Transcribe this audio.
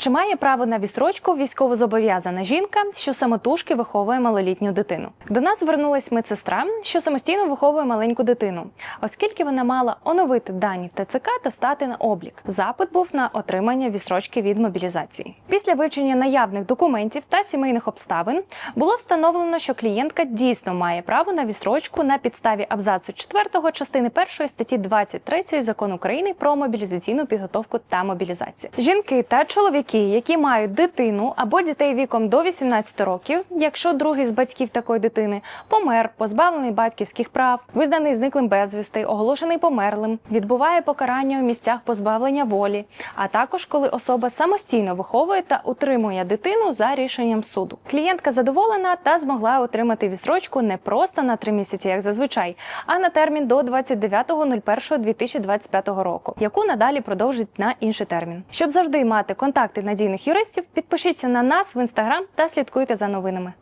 Чи має право на відстрочку військовозобов'язана жінка, що самотужки виховує малолітню дитину? До нас звернулась медсестра, що самостійно виховує маленьку дитину, оскільки вона мала оновити дані в ТЦК та стати на облік. Запит був на отримання відстрочки від мобілізації. Після вивчення наявних документів та сімейних обставин було встановлено, що клієнтка дійсно має право на відстрочку на підставі абзацу 4 частини 1 статті 23 закону України про мобілізаційну підготовку та мобілізацію. Жінки та чоловіки, які мають дитину або дітей віком до 18 років, якщо другий з батьків такої дитини помер, позбавлений батьківських прав, визнаний зниклим безвісти, оголошений померлим, відбуває покарання у місцях позбавлення волі, а також коли особа самостійно виховує та утримує дитину за рішенням суду. Клієнтка задоволена та змогла отримати відстрочку не просто на три місяці, як зазвичай, а на термін до 29.01.2025 року, яку надалі продовжить на інший термін. Щоб завжди мати контакти надійних юристів, підпишіться на нас в інстаграм та слідкуйте за новинами.